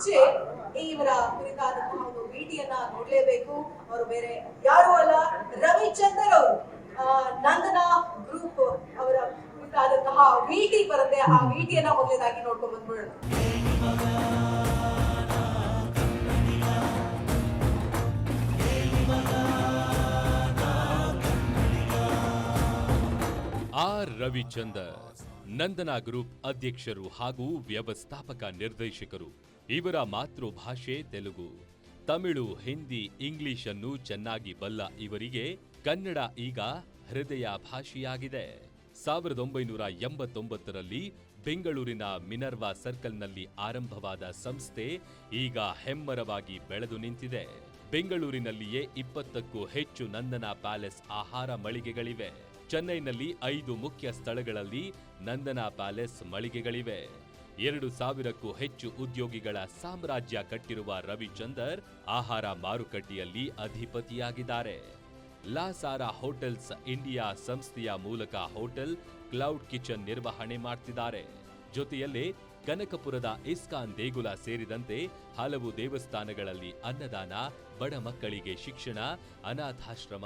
ಮುಂಚೆ ಇವರ ಕುರಿತಾದಂತಹ ಒಂದು ಭೇಟಿಯನ್ನ ನೋಡ್ಲೇಬೇಕು. ಅವರು ಬೇರೆ ಯಾರು ಅಲ್ಲ. ರವಿಚಂದರ್ ಅವರು ನಂದನಾ ಗ್ರೂಪ್ ಅವರ ಕುರಿತಾದಂತಹ ಭೇಟಿ ಬರುತ್ತೆ. ಆ ಭೇಟಿಯನ್ನ ಮೊದಲೇದಾಗಿ ನೋಡ್ಕೊಂಡ್ ಬಂದ್ಬಿಡೋಣ. ಆರ್ ರವಿಚಂದರ್, ನಂದನಾ ಗ್ರೂಪ್ ಅಧ್ಯಕ್ಷರು ಹಾಗೂ ವ್ಯವಸ್ಥಾಪಕ ನಿರ್ದೇಶಕರು. ಇವರ ಮಾತೃಭಾಷೆ ತೆಲುಗು. ತಮಿಳು, ಹಿಂದಿ ಇಂಗ್ಲಿಷ್ ಅನ್ನು ಚೆನ್ನಾಗಿ ಬಲ್ಲ ಇವರಿಗೆ ಕನ್ನಡ ಈಗ ಹೃದಯ ಭಾಷೆಯಾಗಿದೆ. ಸಾವಿರದ ಒಂಬೈನೂರ ಎಂಬತ್ತೊಂಬತ್ತರಲ್ಲಿ ಬೆಂಗಳೂರಿನ ಮಿನರ್ವಾ ಸರ್ಕಲ್ನಲ್ಲಿ ಆರಂಭವಾದ ಸಂಸ್ಥೆ ಈಗ ಹೆಮ್ಮರವಾಗಿ ಬೆಳೆದು ನಿಂತಿದೆ. ಬೆಂಗಳೂರಿನಲ್ಲಿಯೇ ಇಪ್ಪತ್ತಕ್ಕೂ ಹೆಚ್ಚು ನಂದನ ಪ್ಯಾಲೇಸ್ ಆಹಾರ ಮಳಿಗೆಗಳಿವೆ. ಚೆನ್ನೈನಲ್ಲಿ ಐದು ಮುಖ್ಯ ಸ್ಥಳಗಳಲ್ಲಿ ನಂದನ ಪ್ಯಾಲೇಸ್ ಮಳಿಗೆಗಳಿವೆ. ಎರಡು ಸಾವಿರಕ್ಕೂ ಹೆಚ್ಚು ಉದ್ಯೋಗಿಗಳ ಸಾಮ್ರಾಜ್ಯ ಕಟ್ಟಿರುವ ರವಿಚಂದರ್ ಆಹಾರ ಮಾರುಕಟ್ಟೆಯಲ್ಲಿ ಅಧಿಪತಿಯಾಗಿದ್ದಾರೆ. ಲಾಸಾರಾ ಹೋಟೆಲ್ಸ್ ಇಂಡಿಯಾ ಸಂಸ್ಥೆಯ ಮೂಲಕ ಹೋಟೆಲ್ ಕ್ಲೌಡ್ ಕಿಚನ್ ನಿರ್ವಹಣೆ ಮಾಡ್ತಿದ್ದಾರೆ. ಜೊತೆಯಲ್ಲೇ ಕನಕಪುರದ ಇಸ್ಕಾನ್ ದೇಗುಲ ಸೇರಿದಂತೆ ಹಲವು ದೇವಸ್ಥಾನಗಳಲ್ಲಿ ಅನ್ನದಾನ, ಬಡ ಮಕ್ಕಳಿಗೆ ಶಿಕ್ಷಣ, ಅನಾಥಾಶ್ರಮ,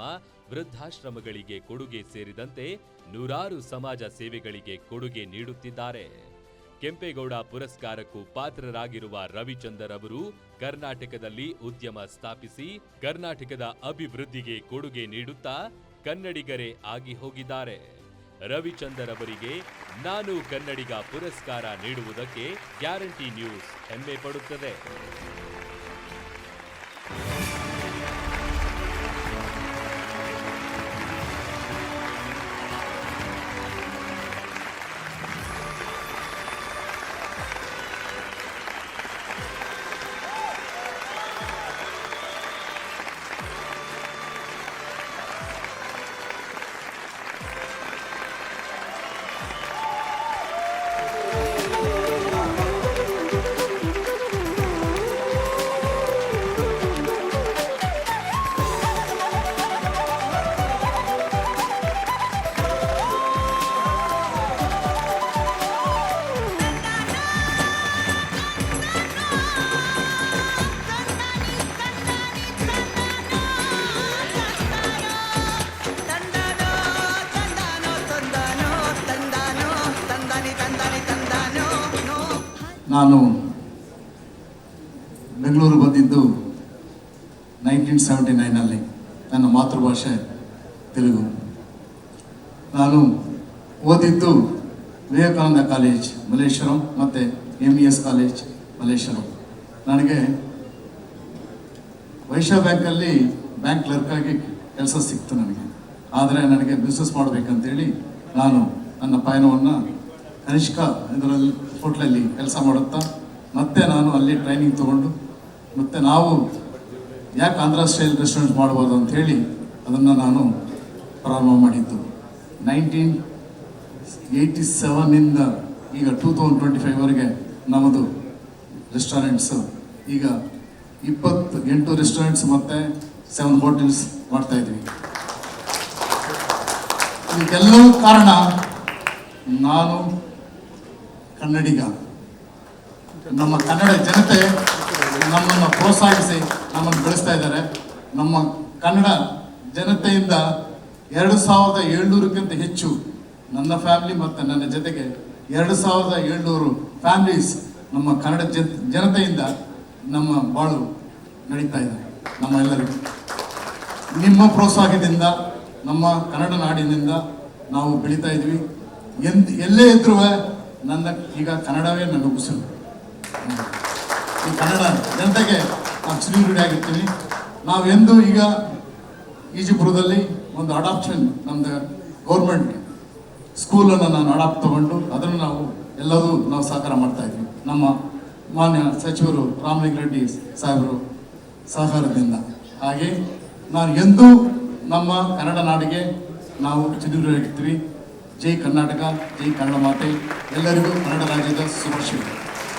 ವೃದ್ಧಾಶ್ರಮಗಳಿಗೆ ಕೊಡುಗೆ ಸೇರಿದಂತೆ ನೂರಾರು ಸಮಾಜ ಸೇವೆಗಳಿಗೆ ಕೊಡುಗೆ ನೀಡುತ್ತಿದ್ದಾರೆ. ಕೆಂಪೇಗೌಡ ಪುರಸ್ಕಾರಕ್ಕೂ ಪಾತ್ರರಾಗಿರುವ ರವಿಚಂದರ್ ಅವರು ಕರ್ನಾಟಕದಲ್ಲಿ ಉದ್ಯಮ ಸ್ಥಾಪಿಸಿ ಕರ್ನಾಟಕದ ಅಭಿವೃದ್ಧಿಗೆ ಕೊಡುಗೆ ನೀಡುತ್ತಾ ಕನ್ನಡಿಗರೇ ಆಗಿ ಹೋಗಿದ್ದಾರೆ. ರವಿಚಂದರ್ ಅವರಿಗೆ ನಾನು ಕನ್ನಡಿಗ ಪುರಸ್ಕಾರ ನೀಡುವುದಕ್ಕೆ ಗ್ಯಾರಂಟಿ ನ್ಯೂಸ್ ಹೆಮ್ಮೆ ನಾನು ಬೆಂಗಳೂರು ಬಂದಿದ್ದು ನೈನ್ಟೀನ್ ಸೆವೆಂಟಿ ನೈನಲ್ಲಿ ನನ್ನ ಮಾತೃಭಾಷೆ ತೆಲುಗು. ನಾನು ಓದಿದ್ದು ವಿವೇಕಾನಂದ ಕಾಲೇಜ್, ಮಲ್ಲೇಶ್ವರಂ ಮತ್ತು M E S college, Malleshwaram. ನನಗೆ ವೈಶ್ಯ ಬ್ಯಾಂಕಲ್ಲಿ ಬ್ಯಾಂಕ್ ಕ್ಲರ್ಕಾಗಿ ಕೆಲಸ ಸಿಕ್ತು ನನಗೆ. ಆದರೆ ನನಗೆ ಬಿಸ್ನೆಸ್ ಮಾಡಬೇಕಂತೇಳಿ ನಾನು ನನ್ನ ಪಯಣವನ್ನು ಕನಿಷ್ಕ ಇದರಲ್ಲಿ ಹೋಟ್ಲಲ್ಲಿ ಕೆಲಸ ಮಾಡುತ್ತಾ ಮತ್ತೆ ನಾನು ಅಲ್ಲಿ ಟ್ರೈನಿಂಗ್ ತಗೊಂಡು ಮತ್ತು ನಾವು ಯಾಕೆ ಆಂಧ್ರ ಸ್ಟೈಲ್ ರೆಸ್ಟೋರೆಂಟ್ ಮಾಡ್ಬೋದು ಅಂತ ಹೇಳಿ ಅದನ್ನು ನಾನು ಪ್ರಾರಂಭ ಮಾಡಿದ್ದು. ನೈನ್ಟೀನ್ ಏಯ್ಟಿ ಸೆವೆನ್ನಿಂದ ಈಗ ಟೂ ತೌಸಂಡ್ ಟ್ವೆಂಟಿ ಫೈವ್ವರೆಗೆ ನಮ್ಮದು ರೆಸ್ಟೋರೆಂಟ್ಸು ಈಗ ಇಪ್ಪತ್ತು ಎಂಟು ರೆಸ್ಟೋರೆಂಟ್ಸ್ ಮತ್ತು ಸೆವೆನ್ ಹೋಟೆಲ್ಸ್ ಮಾಡ್ತಾ ಇದ್ವಿ. ಇದಕ್ಕೆಲ್ಲವೂ ಕಾರಣ ನಾನು ಕನ್ನಡಿಗ. ನಮ್ಮ ಕನ್ನಡ ಜನತೆ ನಮ್ಮನ್ನು ಪ್ರೋತ್ಸಾಹಿಸಿ ನಮ್ಮನ್ನು ಬೆಳೆಸ್ತಾ ಇದ್ದಾರೆ. ನಮ್ಮ ಕನ್ನಡ ಜನತೆಯಿಂದ ಎರಡು ಸಾವಿರದ ಏಳ್ನೂರಕ್ಕಿಂತ ಹೆಚ್ಚು ನನ್ನ ಫ್ಯಾಮಿಲಿ ಮತ್ತು ನನ್ನ ಜೊತೆಗೆ ಎರಡು ಸಾವಿರದ ಏಳ್ನೂರು ಫ್ಯಾಮಿಲೀಸ್ ನಮ್ಮ ಕನ್ನಡ ಜನ, ಜನತೆಯಿಂದ ನಮ್ಮ ಬಾಳು ನಡೀತಾ ಇದೆ. ನಮ್ಮ ಎಲ್ಲರಿಗೂ. ನಿಮ್ಮ ಪ್ರೋತ್ಸಾಹದಿಂದ, ನಮ್ಮ ಕನ್ನಡ ನಾಡಿನಿಂದ ನಾವು ಬೆಳೀತಾ ಇದ್ವಿ. ಎಂದ್, ಎಲ್ಲೇ ಇದ್ರೂ ನನ್ನ ಈಗ ಕನ್ನಡವೇ ನನ್ನ ಉಸಿರು. ಈ ಕನ್ನಡ ಜನತೆಗೆ ನಾವು ಚಿರೂಢಿ ಆಗಿರ್ತೀವಿ. ನಾವೆಂದು ಈಗ ಈಜಿಪುರದಲ್ಲಿ ಒಂದು ಅಡಾಪ್ಷನ್ ನಮ್ದು ಗೌರ್ಮೆಂಟ್ ಸ್ಕೂಲನ್ನು ನಾನು ಅಡಾಪ್ಟ್ ತಗೊಂಡು ಅದನ್ನು ನಾವು ಎಲ್ಲರೂ ನಾವು ಸಹಕಾರ ಮಾಡ್ತಾ ಇದ್ವಿ. ನಮ್ಮ ಮಾನ್ಯ ಸಚಿವರು ರಾಮಲಿಂಗ ರೆಡ್ಡಿ ಸಾಹೇಬರು ಸಹಕಾರದಿಂದ. ಹಾಗೆ ನಾನು ಎಂದೂ ನಮ್ಮ ಕನ್ನಡ ನಾಡಿಗೆ ನಾವು ಚಿರೂಢಿ ಆಗಿರ್ತೀವಿ ಜೈ ಕರ್ನಾಟಕ ಜೈ ಕನ್ನಡ ಮಾತೆ ಎಲ್ಲರಿಗೂ ಕನ್ನಡ ರಾಜ್ಯದ ಶುಭಾಶಯಗಳು